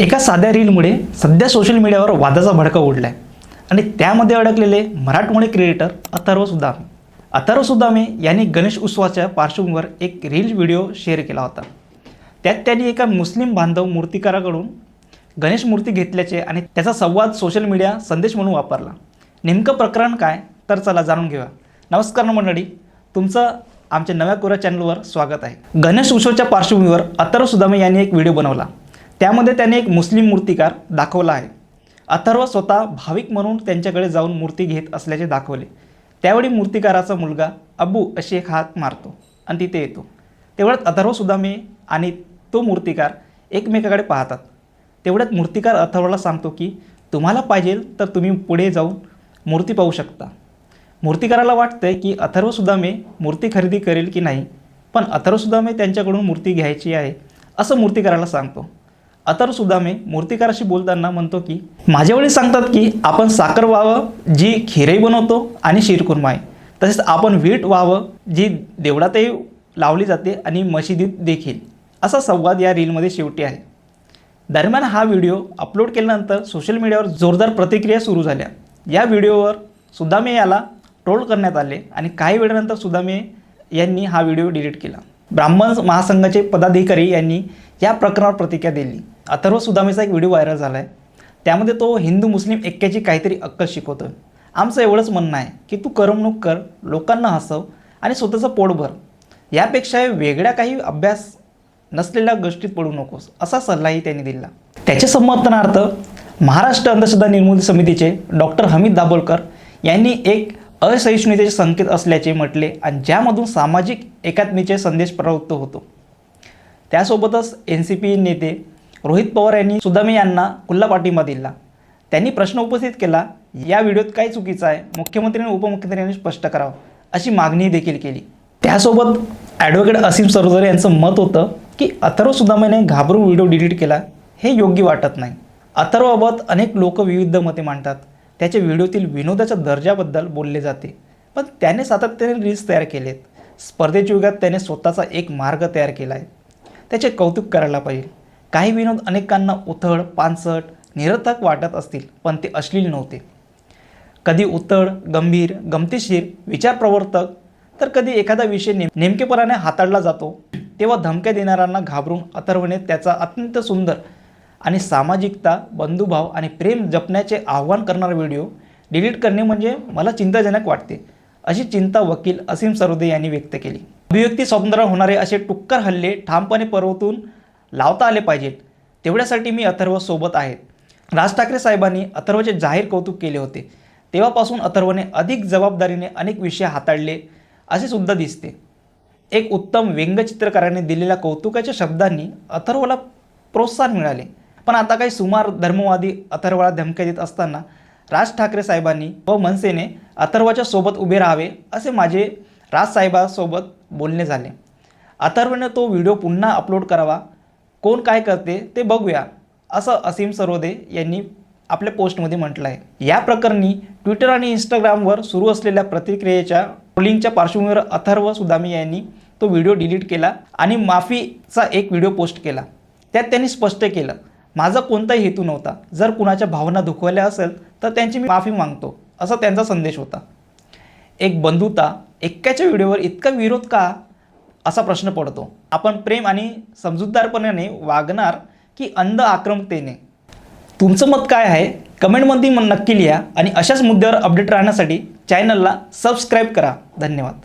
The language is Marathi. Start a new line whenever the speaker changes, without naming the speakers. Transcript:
एका साध्या रीलमुळे सध्या सोशल मीडियावर वादाचा भडका उडला आहे आणि त्यामध्ये अडकलेले मराठमोळे क्रिएटर अथर्व सुदामे. अथर्व सुदामे यांनी गणेश उत्सवाच्या पार्श्वभूमीवर एक रील व्हिडिओ शेअर केला होता. त्यात त्यांनी एका मुस्लिम बांधव मूर्तिकाराकडून गणेश मूर्ती घेतल्याचे आणि त्याचा संवाद सोशल मीडिया संदेश म्हणून वापरला. नेमकं प्रकरण काय? तर चला जाणून घेऊया. नमस्कार मंडळी तुमचं आमच्या नव्या कोऱ्या चॅनलवर स्वागत आहे. गणेश उत्सवाच्या पार्श्वभूमीवर अथर्व सुदामे यांनी एक व्हिडिओ बनवला. त्यामध्ये त्याने एक मुस्लिम मूर्तिकार दाखवला आहे. अथर्व स्वतः भाविक म्हणून त्यांच्याकडे जाऊन मूर्ती घेत असल्याचे दाखवले. त्यावेळी मूर्तिकाराचा मुलगा अब्बू अशी एक हात मारतो आणि तिथे येतो. तेवढ्यात अथर्वसुद्धा मी आणि तो मूर्तिकार एकमेकाकडे पाहतात. तेवढ्यात मूर्तिकार अथर्वला सांगतो की तुम्हाला पाहिजे तर तुम्ही पुढे जाऊन मूर्ती पाहू शकता. मूर्तिकाराला वाटतंय की अथर्वसुद्धा मी मूर्ती खरेदी करेल की नाही पण अथर्वसुद्धा मी त्यांच्याकडून मूर्ती घ्यायची आहे असं मूर्तिकाराला सांगतो. अतर सुदामे मूर्तिकाराशी बोलताना म्हणतो की माझे वडील सांगतात की आपण साखर व्हावं जी खिरही बनवतो आणि शिरकुर्मा आहे. तसेच आपण वीट व्हावं जी देवळातही लावली जाते आणि मशिदीत देखील. असा संवाद या रीलमध्ये शेवटी आहे. दरम्यान हा व्हिडिओ अपलोड केल्यानंतर सोशल मीडियावर जोरदार प्रतिक्रिया सुरू झाल्या. या व्हिडिओवर सुदामे याला ट्रोल करण्यात आले आणि काही वेळानंतर सुदामे यांनी हा व्हिडिओ डिलीट केला. ब्राह्मण महासंघाचे पदाधिकारी यांनी या प्रकरणावर प्रतिक्रिया दिली. अथर्व सुदामेचा एक व्हिडिओ व्हायरल झाला आहे त्यामध्ये तो हिंदू मुस्लिम ऐक्याची काहीतरी अक्कल शिकवतो आमचं एवढंच म्हणणं आहे की तू करमणूक कर लोकांना हसव आणि स्वतःचं पोट भर. यापेक्षा वेगळ्या काही अभ्यास नसलेल्या गोष्टीत पडू नकोस असा सल्लाही त्यांनी दिला त्याच्या समर्थनार्थ महाराष्ट्र अंधश्रद्धा निर्मूलन समितीचे डॉक्टर हमीद दाभोलकर यांनी एक असहिष्णुतेचे संकेत असल्याचे म्हटले आणि ज्यामधून सामाजिक एकात्मीचे संदेश प्रवृत्त होतो. त्यासोबतच एन सी पी नेते रोहित पवार यांनी सुदामे यांना खुल्ला पाठिंबा दिला त्यांनी प्रश्न उपस्थित केला या व्हिडिओत काय चुकीचं आहे? मुख्यमंत्री आणि उपमुख्यमंत्र्यांनी स्पष्ट करावं. अशी मागणी देखील केली. त्यासोबत ॲडव्होकेट असीम सरोदर यांचं मत होतं की अथर्व सुदामाने घाबरून व्हिडिओ डिलीट केला हे योग्य वाटत नाही. अथर्वबाबत अनेक लोक विविध मते मांडतात. त्याच्या व्हिडिओतील विनोदाच्या दर्जाबद्दल बोलले जाते. पण त्याने सातत्याने रील्स तयार केलेत. स्पर्धेच्या युगात त्याने स्वतःचा एक मार्ग तयार केला आहे त्याचे कौतुक करायला पाहिजे. काही विनोद अनेकांना उथळ पानसट निरर्थक वाटत असतील पण ते अश्लील नव्हते. कधी उतळ गंभीर गमतीशीर विचारप्रवर्तक तर कधी एखादा विषय नेम नेमकेपणाने हाताळला जातो तेव्हा धमक्या देणाऱ्यांना घाबरून अथर्वने त्याचा अत्यंत सुंदर आणि सामाजिकता बंधुभाव आणि प्रेम जपण्याचे आव्हान करणारा व्हिडिओ डिलीट करणे म्हणजे मला चिंताजनक वाटते अशी चिंता वकील असीम सरोदे यांनी व्यक्त केली. अभिव्यक्ती स्वातंत्र्य होणारे असे टुक्कर हल्ले ठामपणे परवतून लावता आले पाहिजेत. तेवढ्यासाठी मी अथर्व सोबत आहेत राज ठाकरे साहेबांनी अथर्वचे जाहीर कौतुक केले होते. तेव्हापासून अथर्वने अधिक जबाबदारीने अनेक विषय हाताळले असे सुद्धा दिसते. एक उत्तम व्यंगचित्रकाराने दिलेल्या कौतुकाच्या शब्दांनी अथर्वला प्रोत्साहन मिळाले. पण आता काही सुमार धर्मवादी अथर्वला धमक्या देत असताना राज ठाकरे साहेबांनी व मनसेने अथर्वाच्या सोबत उभे राहावे असे माझे राजसाहेबासोबत बोलणे झाले. अथर्वने तो व्हिडिओ पुन्हा अपलोड करावा. कोण काय करते ते बघूया असं असीम सरोदे यांनी आपल्या पोस्टमध्ये म्हटलं आहे. या प्रकरणी ट्विटर आणि इंस्टाग्रामवर सुरू असलेल्या प्रतिक्रियेच्या ट्रोलिंगच्या पार्श्वभूमीवर अथर्व सुदामी यांनी तो व्हिडिओ डिलीट केला आणि माफीचा एक व्हिडिओ पोस्ट केला. त्यात त्यांनी स्पष्ट केलं माझा कोणताही हेतू नव्हता. जर कुणाच्या भावना दुखवल्या असेल तर त्यांची मी माफी मागतो असा त्यांचा संदेश होता. एक बंधुता एक्क्याच्या व्हिडिओवर इतका विरोध का? असा प्रश्न पडतो. आपण प्रेम आणि समजूतदारपणाने वागणार की अंध आक्रमकतेने? तुमचं मत काय आहे? कमेंटमध्ये नक्की लिहा आणि अशाच मुद्द्यावर अपडेट राहण्यासाठी चॅनलला सबस्क्राईब करा. धन्यवाद.